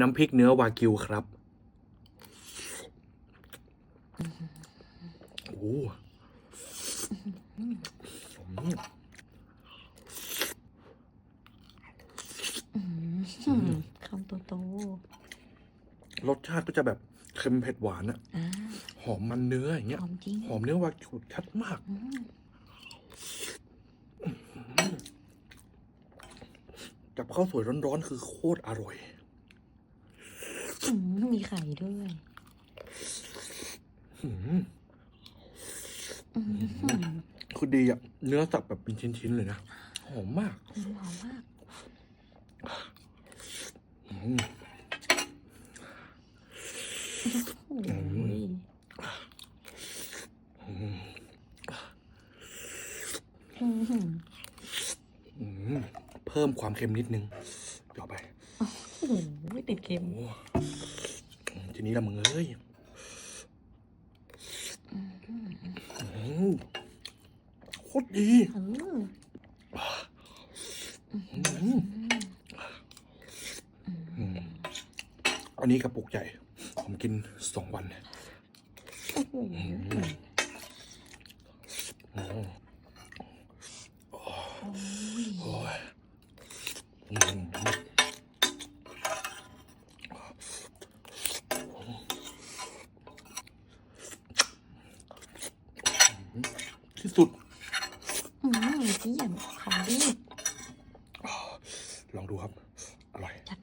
น้ำพริกเนื้อวากิวครับโอ้โหอืมอืมคำโตโตรสชาติก็จะแบบเค็มเผ็ดหวานอะๆอ่าหอมมันเนื้ออย่างเงี้ย หอมจริง หอมเนื้อวากิวชัดมากอืมกับข้าวสวยร้อนๆคือโคตรอร่อยอื มมีไข่ด้วยอืมอืมคือดีอะเนื้อสับแบบเป็นชิ้นๆเลยนะ หอมมากหอมมากอืมโอ้ยอืมอืมอืมเพิ่มความเค็มนิดนึงต่อไป โอ้โหติดเค็มโอ้ ทีนี้ละมึงเอ้ยโคตรดีอันนี้กระปุกใหญ่ ผมกินสองวันโอ้โสุดอืมเจียนของดี ลองดูครับ อร่อย จัด